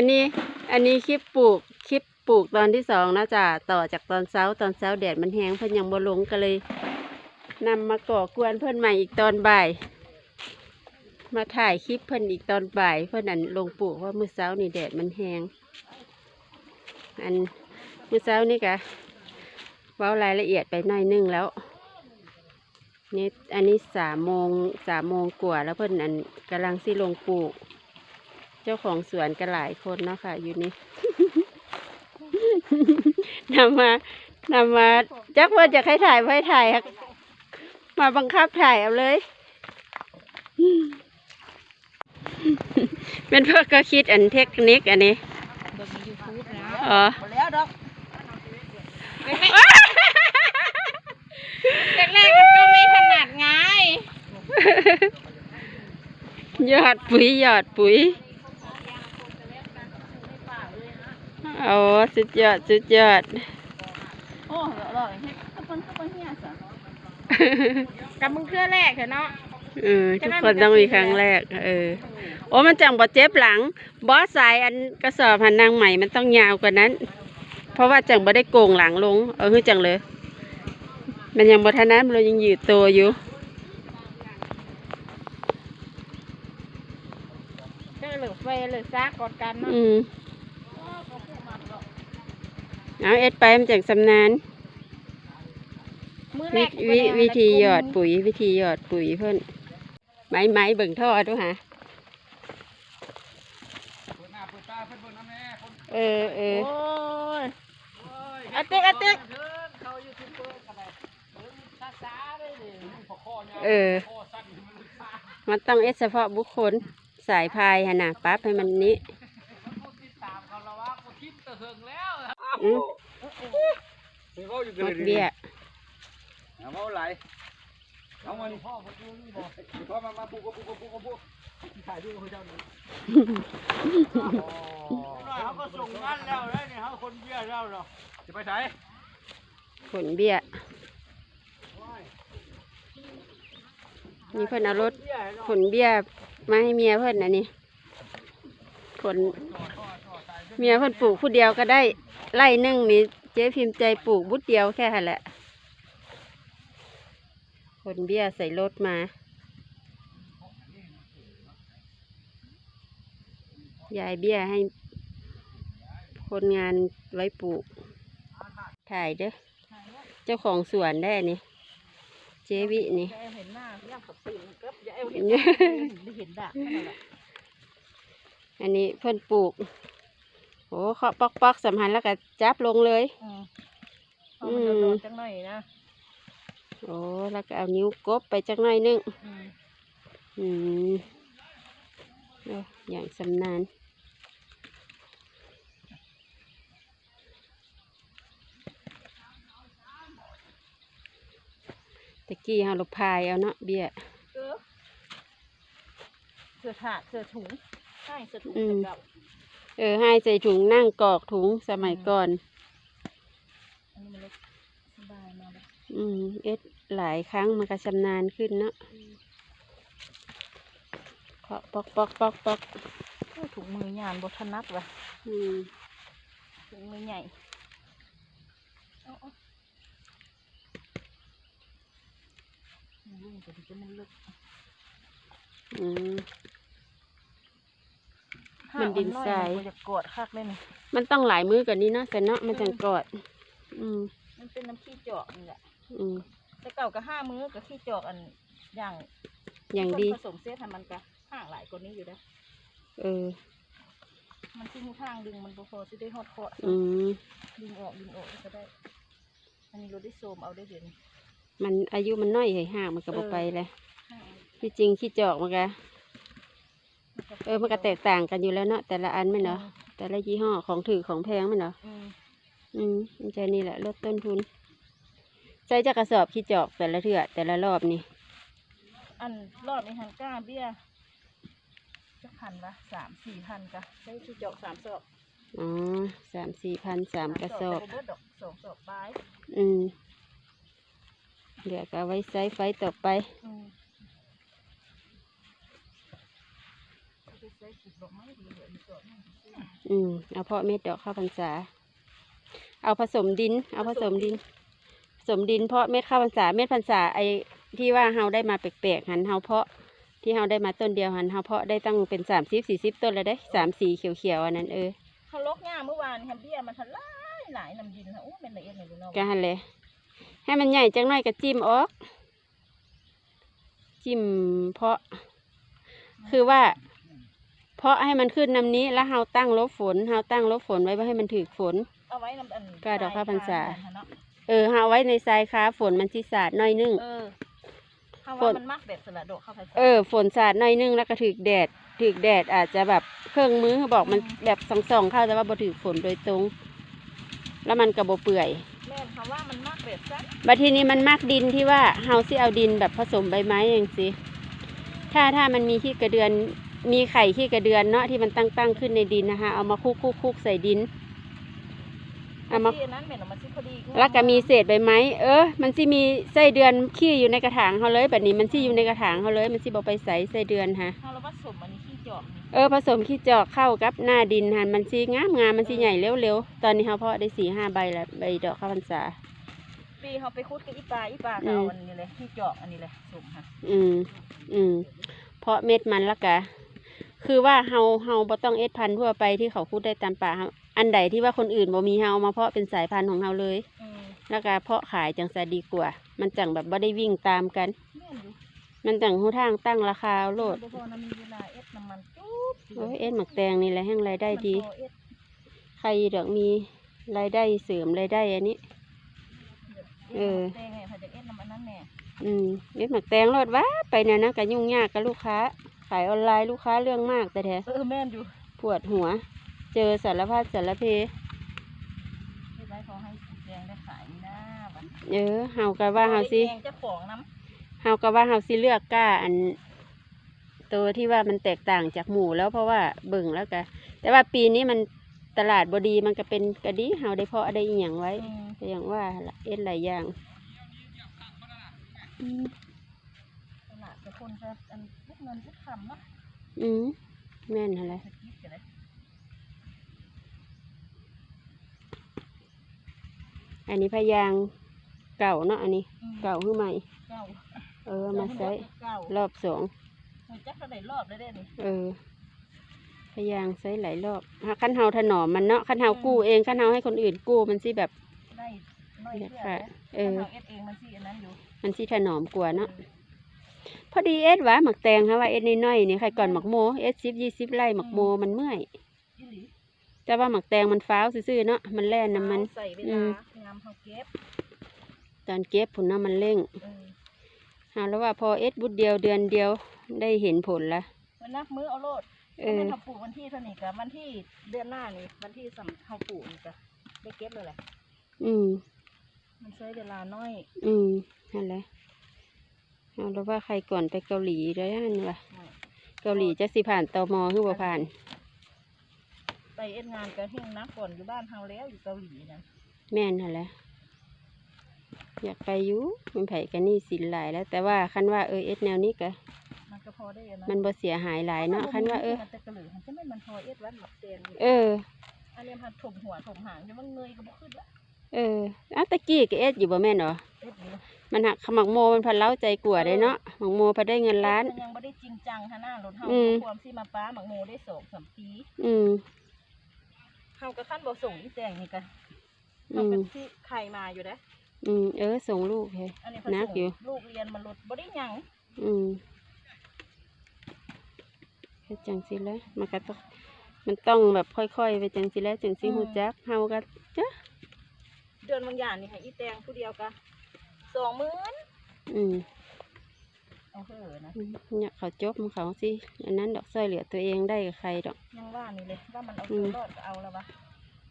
อันนี้อันนี้คลิปปลูกคลิปปลูกตอนที่สองนะจ๊ะต่อจากตอนเช้าตอนเช้าแดดมันแห้งเพิ่นยังบ่ลงก็เลยนำมาก่อกวนเพิ่นใหม่อีกตอนบ่าย มาถ่ายคลิปเพิ่นอีกตอนบ่าย เพิ่นนั่นลงปลูกว่ามือเช้านี่แดดมันแห้งอันมือเช้านี่กะเว้ารายละเอียดไปหน่อยนึงแล้วนี่อันนี้สามโมงสามโมงกว่าแล้วเพิ่นอันกำลังสิลงปลูก จ้าของสวนก็หลายคนเนาะค่ะ อยู่นี่นำมานำมาจักเพิ่นจะให้ถ่ายไว้ถ่ายครับมาบังคับถ่ายเอาเลย เป็นเพื่อก็คิดอันเทคนิคอันนี้เบิ่งในยูทูบนะอ๋อหมดแล้วดอกแรกๆมันก็ไม่ถนัดไงยอดปุ๋ยยอดปุ๋ย โอ้สุดยอดสุดยอดโอ้อร่อยเฮ็ดก็เปิ้นก็เปิ้นเฮียซะกับมึงเครือแรกเถอะเนาะเออทุกคนต้องมีครั้งแรก เออ โอ้มันจังบ่เจ็บหลัง บอสสายอันกระสอบหันนางใหม่มันต้องยาวกว่านั้น เพราะว่าจังบ่ได้โกงหลังลง เออคือจังเลย มันยังบ่ทันนั้นเรายังยืดตัวอยู่เจอเหลือเฟยเหลือซากกอดกันเนาะอืม เอาเอ็ดไปมันจังสำนานมื้อแรวิกวิวิธีหยอดปุ๋ย วิธีหยอดปุ๋ยเพิ่นไม้ไม้เบิ่งท่อดูฮะเออเออโอ้ยอาติ๊กอาติ๊กเออมันต้องเอสเฉพาะบุคคลสายพายฮะนะปั๊บให้มันนี้ อืมหมดเบี้ยเอาเอาไหลเอามานี่พ่อมาดูนี่บ่พ่อมามาปุ๊กปุ๊กปุ๊กปุ๊กปุ๊กถ่ายรูปให้เจ้าดูเขาก็ส่งงานแล้วแล้วเนี่ยเขาคนเบี้ยแล้วเนาะจะไปไหนผลเบี้ยนี่เพิ่นเอารถผลเบี้ยมาให้เมียเพิ่นนะนี่ผลเมียเพิ่นปลูกผู้เดียวก็ได้ ไร่นึ่งนี่เจ๊พิมพ์ใจปลูกบุดเดียวแค่แหละผลเบี้ยใส่รถมา ยายเบี้ยให้คนงานไว้ปลูก ถ่ายเด้อ เจ้าของสวนได้นี่ เจวินี่เห็นหน้าย่างกับสีก็บยาเอาเห็นด่าอันนี้เพิ่นปลูก โอ้เคาะปอกปอกๆสำหันแล้วก็จับลงเลย อืมเอามันจะโดนจังหน่อยนะโอ้แล้วก็เอานิ้วกบไปจักหน่อยนึง อืมอืมโอ้อย่างสำนาน ตะกี้เฮาลกพายเอาเนาะเบี้ย เออเสื้อถาดเสื้อถุงใช่เสื้อถุงอืมเก่า เออให้ใส่ถุงนั่งกรอกถุงสมัยก่อน อันนี้มันเล็กสบายมากเลยอืมเอ็ดหลายครั้งมันก็ชำนาญขึ้นเนาะเคาะปอกปอกปอกปอกโอ้ถุงมือยานบถนัดว่ะอืมถุงมือใหญ่เอาเอาลุงจะจะมันลึกอืม มันดินทรายมันจะกดคักเลยนี่มันต้องหลายมือกว่านี้เนาะแต่เนาะมันจังกอด อืมมันเป็นน้ำขี้จอกนี่แหละอืมแต่เก่าก็ห้ามื้อกับขี้จอกอันอย่างอย่างดีผสมเสียทำมันก็ห่างหลายกว่านี้อยู่นะเออ มันทิ้งทางดึงมันบ่พอจะได้ฮอดเคาะอืมดึงออกดึงออกก็ได้ อันนี้เราได้โซมเอาได้เดี๋ยวนี้มันอายุมันน้อยเหยห่างมันก็บ่เออไปเลยห่างที่จริงขี้จอกมันก็ เออมันก็แตกต่างกันอยู่แล้วเนาะแต่ละอันไม่เนาะแต่ละยี่ห้อของถือของแพงไม่เนาะอืมอืมมันจะนี่แหละลดต้นทุน ใส่จะกระสอบขี้จอกแต่ละเถื่อแต่ละรอบนี่ อันรอบนี้หันก้าเบี้ยจะพันละสามสี่พันกะใช้ขี้จอกสามศอกอ๋อสามสี่พันสามกระสอบแต่บ่เบิดดอกสองศอกปลายอืมเดี๋ยวก็เอาไว้ใช้ไฟต่อไปอืม อาไปใส่ขีดดอกไม้ดีเหลืออีกศอกหนึ่งอืมเอาเพาะเม็ดดอกข้าวพรรษา เอาผสมดิน เอาผสมดิน ผสมดินเพาะเม็ดข้าวพรรษา เม็ดพรรษาไอที่ว่าเฮาได้มาแปลกๆหันเฮาเพาะที่เฮาได้มาต้นเดียวหันเฮาเพาะได้ตั้งเป็นสามสิบสี่สิบต้นแล้วได้สามสีเขียวๆอันนั้นเออเขาลกง่าเมื่อวานแฮมเบี้ยมันทันหลายหลายน้ำดินค่ะโอ้เป็นละเอียดเลยดูเนาะก็หันเลยให้มันใหญ่จังหน่อยก็จิ้มออก จิ้มเพาะ คือว่า เพาะให้มันขึ้นนำนี้แล้วเฮาตั้งลบฝนเฮาตั้งลบฝนไว้เพื่อให้มันถือฝน เอาไว้น้ำอันก็ดอกข้าวพรรษาทยทนเนาะเออเฮาไว้ในทรายค้าฝนมันสิสาดหน่อยนึง เออเขาฝว่านมันมักแบบสลัดดอกข้าวพรรษาเออ ฝนสาดหน่อยนึงแล้วก็ถือแดดถือแดดอาจจะแบบเครื่องมือเขาบอกมันแบบสองสองๆเข้าแต่ว่าบ่ถือฝนโดยตรง แล้วมันก็บ่เปื่อยแม่นเขาว่ามันมักแบบซักบัดทีนี้มันมากดินที่ว่าเฮาสิเอาดินแบบผสมใบไม้อย่างสิถ้าถ้ามันมีขี้กระเดือน มีไข่ขี้กระเดือนเนาะที่มันตั้งตั้งขึ้นในดินนะคะเอามาคุกคุกคุกใส่ดินเอามาที่อันนั้นแม่นเอามาซิพอดีแล้วก็มีเศษใบไม้เออมันสิมีไส้เดือนขี้อยู่ในกระถางเขาเลยแบบนี้มันสิอยู่ในกระถางเขาเลย มันสิบอไปใส่ไส้เดือนฮะเขาเราผสมอันนี้ขี้จอกนี่เออผสมขี้จอกเข้ากับหน้าดินหันมันสิงามงามมันสิใหญ่เร็วๆตอนนี้เขาเพาะได้สี่ห้าใบแล้วใบดอกข้าวพรรษาปีเขาไปคุดกับอีปลาอีปลาอืก็มเอาอันนี้เลยขี้จอกอันนี้เลยสุ่มค่ะ อืมอืมเพราะเม็ดมันละกะ คือว่าเฮาเฮาบ่ต้องเอ็ดพันธุ์ทั่วไปที่เขาพูดได้ตามป่าเฮาอันใดที่ว่าคนอื่นบ่มีเฮาเอามาเพาะเป็นสายพันธุ์ของเฮาเลยอืมแล้วก็เพาะขายจังซะดีกว่า มันจังแบบบ่ได้วิ่งตามกัน แม่นอยู่มันจังหูทางตั้งราคาเอาโลดบ่พอนะมีเวลาเอ็ดน้ำมันจุ๊บโอ้ยเอ็ดหมักแตงนี่แหละแห่งรายได้ดี มันพอเอ็ดใครดอกมีรายได้เสริมรายได้อันนี้ เออ แตงไงพอจะเอ็ดน้ำมันนั้นแน่อืมเอ็ดหมักแตงโลดว่าไปเนี่ยนะก็ยุ่งยากกับลูกค้า ขายออนไลน์ลูกค้าเรื่องมากแต่แท้เออแม่นอยู่ปวดหัว เจอสารพัดสารเพเฮ็ดไว้เขาให้แดงได้ขายนี่นะบัดเออเฮาก็ว่าเฮาสิแดงเจ้าของน้เฮาก็ว่าเฮาสิเลือกกล้าอัน ตัวที่ว่ามันแตกต่างจากหมูแล้วเพราะว่าเบิ่งแล้วก็แต่ว่าปีนี้มันตลาดบดีมันก็เป็นกระดีเฮาได้เพาะได้อีหยังไว้ำอืมก็อย่างว่าล่ะเอ็ดหลายอย่างอืม ตลาดจะคนจะอันพุกเงินพุกคำเนาะอืมแม่นอะไรสกิปกันเลยอันนี้พะยางเก่าเนาะอันนี้อืมเก่าขึ้นใหม่เก้าเออเอามาใช้เก้ารอบสองมันจักเท่าไหร่รอบได้เด้นี่เออพะยางใช้หลายรอบหาขั้นเฮาถนอมมันเนาะขั้นเฮากู้เองขั้นเฮาให้คนอื่นกู้มันสิแบบได้น้อยอยากเพื่อค่ะนะเออถ้าเราเอ็ดเองมันสิอันนั้นอยู่มันสิถนอมกว่าเนาะ พอดีเอ็ดวะหมักแตงฮะว่าเอ็ดน้อยๆนี่ใครก่อนหมักโมเอ็ดสิบยี่สิบไร่หมักโมมันเมื่อยอีหลีแต่ว่าหมักแตงมันฟ้าวซื่อๆเนาะมันแล่นน้ำมันเอาใส่เวอืลามงามเขาเก็บตอนเก็บผลน้ำมันเร่งเออหาแล้วว่าพอเอ็ดบุดเดียวเดือนเดียวได้เห็นผลละมันนับมือเอาโลดเอถ้าอแม่นเขาปลูกวันที่เท่านี้กับวันที่เดือนหน้านี่วันที่สำเขาปลูกนี่ก็ได้เก็บเลยแหละอืมมันใช้เวลาน้อย อืมนั่นแหละ เอาแล้วว่าใครก่อนไปเกาหลีได้ฮันวะเกาหลีจะสิผ่านตมหรือบ่ผ่าน ไปเอ็ดงานก็เฮงนักก่อนอยู่บ้านเฮาแล้วอยู่เกาหลีนะแม่นนั่นแหละอยากไปอยู่มันไผกันนี่สินหลายแล้ว แต่ว่าคันว่าเออเอ็ดแนวนี้ก็มันก็พอได้นะมันบ่เสียหายหลายเนาะคันว่าเออมันจะกระเหลือมันจะไม่มันพอเอ็ดวันหลับเตียนอยู่เอออันนี้มันถมหัวถมหางจะมันเงยก็บ่ขึ้นละเอออ้าวตะกี้ก็เอ็ดอยู่บ่แม่นเหรอเอ็ดอยู่ มันหักขมักโมมันพันเล้าใจกลัวได้เนาะหมักโมพอได้เงินล้าน มันยังไม่ได้จริงจังฮะหน้ารถเฮาอืม ความที่มาป้าหมักโมได้สองสามปีอืมเฮาก็ขั้นบ่ส่งอีแตงนี่กันอืเฮาก็มที่ไข่มาอยู่เด้ออืมเออส่งลูกเฮ้อันนี้เพิ่นนักส่งอยู่ลูกเรียนมันลดบ่ได้หยังอืมเฮ็ดจังสิแล้วมันก็ต้องมันต้องแบบค่อยๆไปจังสิแล้วจังสิฮู้จักเฮาก็จ้ะเดือนบางอย่างนี่ให้อีแตงผู้เดียวก็ สองหมื่นอืมเอาเถอะนะอืมเนี่ยเขาจบของเขาสิอันนั้นดอกซอยเหลือตัวเองได้กับใครดอก ยังว่านี่เลยว่ามันเอาอืตัวมรอดก็เอาแล้ววะ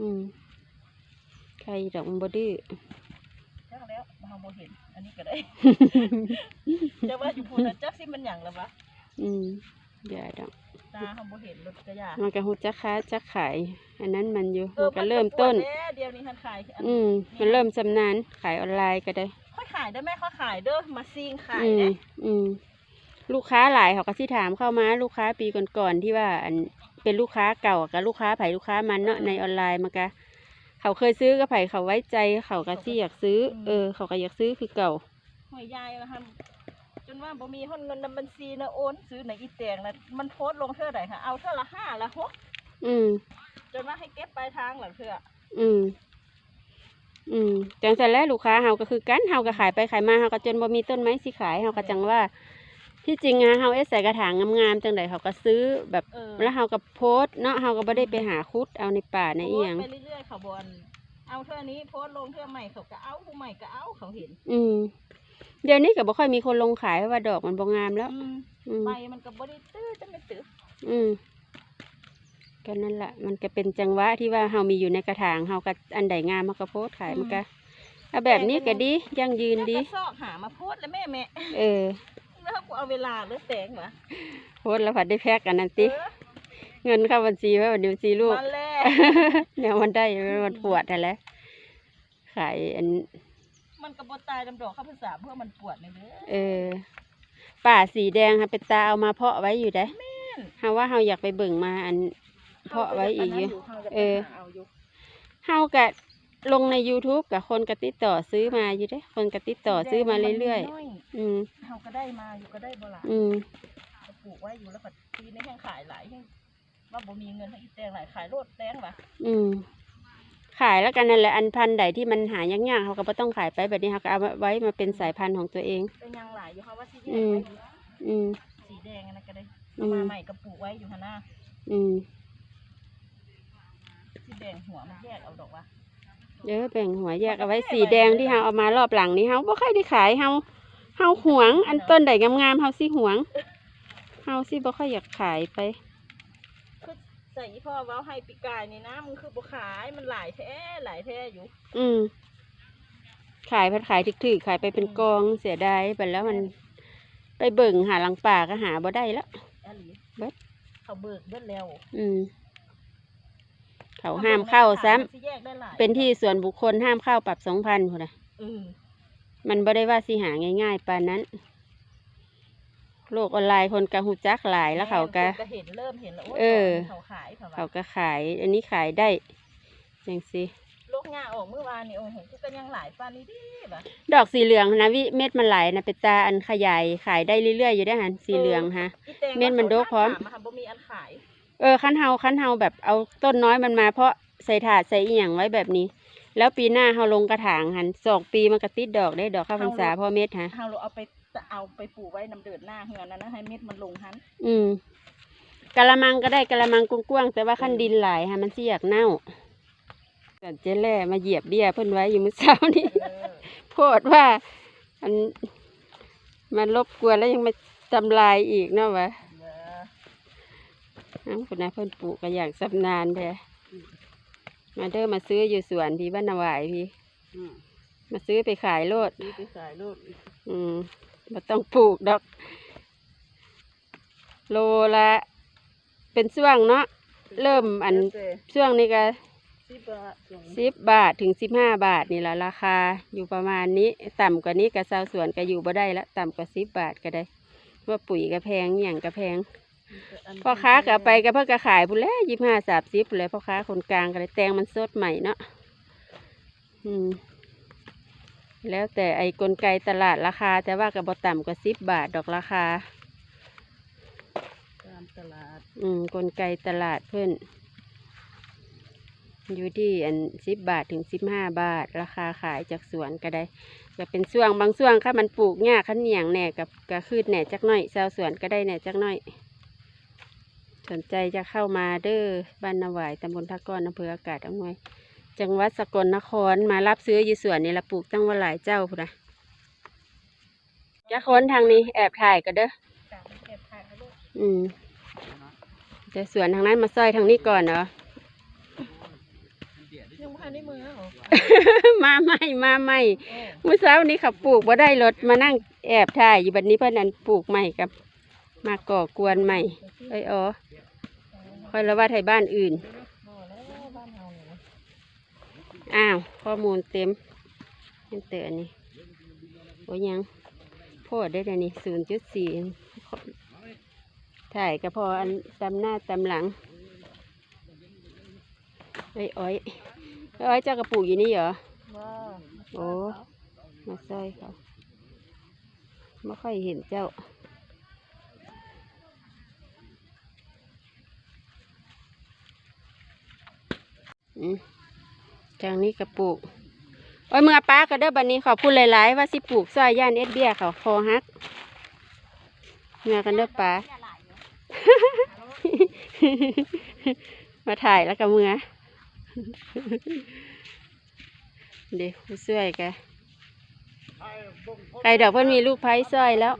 อืมใครดอกมันบ่ดื้อจักแล้วเฮาบ่เห็น อันนี้ก็ได้ จะว่าอยู่พูนน่ะจักสิมันหยังแล้ววะอืมอย่าดอกตาเฮาบ่เห็นรถกระยามันก็ฮู้จักค้าจักขาย อันนั้นมันอยู่เอมัอนก็เริ่มต้นปวดแล้วเดี๋ยวนี้ทันขายอันอืมมันเริ่มชำนาญขายออนไลน์ก็ได้ค่อยขายได้ไหมค่อยขายเด้อมาซิงขายอืมเด้อืมลูกค้าหลายเขาก็ที่ถามเข้ามาลูกค้าปีก่อนๆที่ว่าอันเป็นลูกค้าเก่ากับลูกค้าไผ่ลูกค้ามันเนาะในออนไลน์มันก็เขาเคยซื้อก็ไผ่เขาไว้ใจเขาก็ที่อยากซื้อ เออ เขาก็อยากซื้อคือเก่า หอยยายนะคะจนว่าบ่มีคนเงินในบัญชีนะโอนซื้อในอีแตงนะมันโพสต์ลงเท่าไหร่ค่ะเอาเท่าละห้าละหกอืมจนว่าให้เก็บปลายทางหลังเถื่ออืม อืมจังแต่แรกลูกค้าเฮาก็คือกันเฮาก็ขายไปขายมาเฮาก็จนบ่มีต้นไม้สิขายเฮาก็จังว่า ที่จริงอะเฮาเอสใส่กระถางงามๆจังไดเขาก็ซื้อแบบเออ แล้วเฮาก็โพสต์เนาะเฮาก็บ่ได้ไปหาคุดเอาในป่าในอีหยังโพสต์ไปเรื่อยๆเขาบอลเอาเท่านี้โพสต์ลงเท่าใหม่เขาก็เอาผู้ใหม่ก็เอาเขาเห็นอืม เดี๋ยวนี้ก็บ่ค่อยมีคนลงขายเพราะว่าดอกมันบ่งามแล้ว อืมอืมใบมันก็บ่ได้ตื้อจะไม่ตื้ออืม ก็นั่นแหละมันก็เป็นจังหวะที่ว่าเฮามีอยู่ในกระถางเฮาก็อันใดงามเฮาก็โพสต์ขายมันก็เอาแบบนี้ก็ดียั่งยืนแล้วดีก็ซอกหามาโพสต์แล้วแม่แม่เออแล้วกูเอาเวลาหรือแตงวะโพสต์แล้วผัดได้แพ็กอันนั้นติเออเงินเข้าบัญชีไว้บัญชีลูกมันแรกเนี่ยมันได้มันปวดอะไรขายอัน มันกระบตายดำดอกข้าวภาษาเพื่อมันปวดเลยเด้อเออป่าสีแดงค่ะเป็นตาเอามาเพาะไว้อยู่ได้นเฮาว่าเฮาอยากไปเบิ่งมาอัน เพาะไว้อีกอยู่เออเอาอยู่เฮากะลงใน YouTube กับคนกติดต่อซื้อมาอยู่เด้ คนกติดต่อซื้อมาเรื่อยๆๆอืมๆเขาก็ได้มาอยู่ก็ได้บ่หลายอืมก็ปลูกไว้อยู่แล้วก็ปีนี้แห้งขายหลายแห้งว่าบ่มีเงินให้อีแตงหลายขายโลดแตงวะอืมขายแล้วกันนั่นแหละอันพันธุ์ใดที่มันหายากๆเขาก็บ่ต้องขายไปแบบนี้เขาก็เอาไว้มาเป็นสายพันธุ์ของตัวเองเป็นยังหลายอยู่ค่ะว่าสีแดอืงมไว้อยู่อืมสีแดงอันนั้นก็ได้อืเอามามใหม่ก็ปลูกไว้อยู่ฮะน้าอืมสี แดงหัวมันแยกเอาดอกวะเดี๋ยวแบ่งหัวแยกเอาไว้สีแดงที่เฮาเอามารอบหลังนี้เฮาบ่ค่อยได้ขายเฮาเฮาหวง อันต้นใดงามๆเฮาสิหวงเฮาสิบ่ค่อยอยากขายไปคือใส่พ่อเว้าให้ปีกายนี่นะมันคือบ่ขายมันหลายแท้หลายแท้อยู่ อืมขายพัดขายถึกๆขายไปเป็นกองเสียดายไปแล้วมันไปเบิ่งหาหลังป่าก็หาบ่ได้แล้วอะหลีเบิดเขาเบิกเบิดแล้ว อืม เขาห้ามเข้าซ้ำมันสิแยกได้หลายเป็นที่ส่วนบุคคลห้ามเข้าปรับสองพันพุ่นน่ะ เออมันบ่ได้ว่าสิหาง่ายๆปานนั้น โลกออนไลน์คนกะหูจักหลายแล้วเขาก็แม่นพิ่นเห็นเริ่มเห็นแล้วโอ้ยเออ เขาขายเขาเขาว่าก็ขาย อันนี้ขายได้จังสิลูกงาออกเมื่อวานนี่โอ้โหกูก็ยังหลายปานนี้ดิบ่ะดอกสีเหลืองนะวิเม็ดมันหลายนะเป็นตาอันขยายขายได้เรื่อยๆอยู่ได้อหันสีเหลืองฮะอีแตงเม็ดมันโดกพร้อม ถาาค่ะบ่มีอันขาย เออขั้นเฮาขั้นเฮาแบบเอาต้นน้อยมันมา เพราะใส่ถาดใส่อีหยังไว้แบบนี้ แล้วปีหน้าเฮาลงกระถางหันสองปีมันก็ติดดอกได้ดอกข้าวพรรษาพ่อเม็ดฮะเฮาเราเอาไปเอาไปปลูกไว้น้ำเดือดหน้าเฮือนนั้นนะให้เม็ดมันลงหันอืมกะละมังก็ได้กะละมังกว้างๆแต่ว่าขั้นดินหลายฮะมันสิอยากเน่าแต่เจ๊แล่มาเหยียบเบี้ยเพิ่นไว้อยู่เมื่อเช้านี้เออโพดว่าอันมันรบกวนแล้วยังมาทำลายอีกเนาะวะ เออเอ้าคุณนายเพิ่นปลูกก็อยากสำนานแท้มาเด้อมาซื้ออยู่สวนพี่บ้านนาหวายพี่ อืมมาซื้อไปขายโลดซื้อไปขายลูกอืมบ่ต้องปลูกดอก โลละ เป็นช่วงเนาะ เริ่มอันช่วงนี้ก็สิบบาทสองสิบบาทถึงสิบห้าบาทนี่แหละราคาอยู่ประมาณนี้ ต่ำกว่านี้กับชาวสวนก็อยู่บ่ได้ละต่ำกว่าสิบบาทก็ได้ว่าปุ๋ยก็แพงอหย่างก็แพง พ่อค้าก็เอาไปก็เพิ่งก็ขายพุ่นแหล้วยี่ห้าสามสิบเลยพ่อค้าคนกลางก็เลยแตงมันสดใหม่เนาะอืมแล้วแต่ไอ้กลไกตลาดราคา แต่ว่าก็บ่ต่ำกว่าสิบบาทดอกราคา ตามตลาดอืมกลไกตลาดเพื่อนอยู่ที่อันสิบบาทถึงสิบห้าบาท ราคาขายจากสวนก็ได้ก็เป็นช่วงบางช่วงค่ะมันปลูกยากขันเหนียงแหน่กับกระคืดแหน่จักหน่อยชาวสวนก็ได้แหน่จักหน่อย สนใจจะเข้ามาเด้อบ้านนาหวายตำบลท่าก้อนอำเภออากาศอำนวย จังหวัดสกลนครมารับซื้ออยู่สวนนี่ละปลูกตั้งว่าหลายเจ้าพุ่นนะจะค้นทางนี้แอบถ่ายก็เด้อตามเก็บขายเอาลูกอืมแต่สวนทางนั้นมาซอยทางนี้ก่อนเนาะยังพันได้มือเหรอมาใหม่มาใหม่โอ้เมื่อเช้านี้ขับปลูกบ่ได้รถมานั่งแอบถ่ายอยู่บัดนี้เพื่อนนั้นปลูกใหม่กับ มาก่อกวนใหม่เอ้ยอ๋อ คอยละว่าไทยบ้านอื่นบ่แล้วบ้านเฮาเนี่ยนะอ้าว ข้อมูลเต็มเห็นเตออันนี้โอ้ยังโพดได้แต่นี่ศูนย์จุดสี่ถ่ายก็พออันตำหน้าตำหลังเไอ้อ้อยไอ้อ้อยเจ้ากระปลูกอยู่นี่เหรอว่าโอ้มาซอยเขาไม่ค่อยเห็นเจ้า จางนี้กระปลูกโอ้ยเมื่อป้าก็เด้อบันนี้ขอพูดหลายๆ ว่าสิปลูกซอยย่านเอ็ดเบียเขาคอฮักเมื่อกันเด้อป้ามาถ่ายแล้วก็เมื่อเด็กผู้ช่วยแกไก่ดอกเพิ่นมีลูกไผ่ซอยแล้ว